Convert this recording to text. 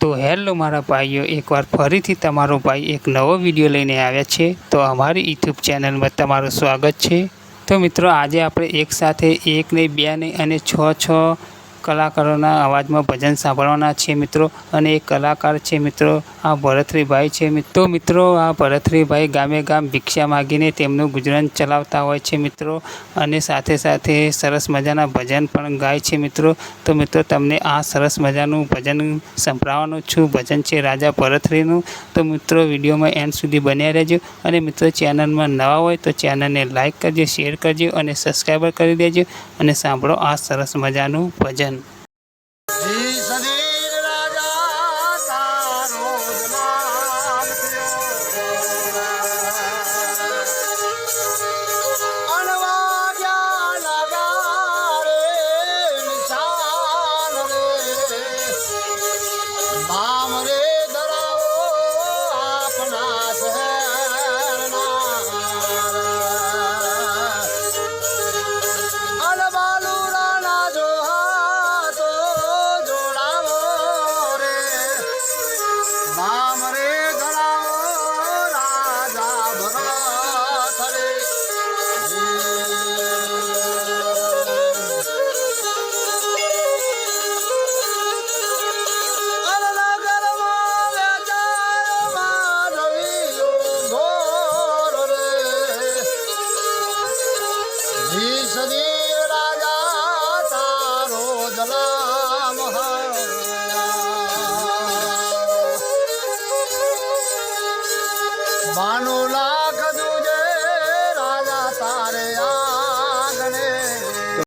તો હેલો મારા ભાઈઓ, એકવાર ફરીથી તમારો ભાઈ એક નવો વીડિયો લઈને આવ્યા છે. તો અમારી યુટ્યુબ ચેનલમાં તમારું સ્વાગત છે. તો મિત્રો, આજે આપણે એક સાથે એક નહીં, બે નહીં અને છ છ કલાકારોના અવાજમાં ભજન સાંભળવાના છે મિત્રો અને એ કલાકાર છે મિત્રો, આ ભરતરીભાઈ છે તો મિત્રો, આ ભરતરીભાઈ ગામે ગામ ભિક્ષા માગીને તેમનું ગુજરાન ચલાવતા હોય છે મિત્રો અને સાથે સાથે સરસ મજાના ભજન પણ ગાય છે મિત્રો. તો મિત્રો, તમને આ સરસ મજાનું ભજન સંભળાવવાનું છું. ભજન છે રાજા ભરતરીનું. તો મિત્રો, વિડીયોમાં એન્ડ સુધી બન્યા રહેજો અને મિત્રો, ચેનલમાં નવા હોય તો ચેનલને લાઇક કરજો, શેર કરજો અને સબસ્ક્રાઈબર કરી દેજો અને સાંભળો આ સરસ મજાનું ભજન. શ્રી સદીર સજીવ રાજા તારો જલામ બાનુલા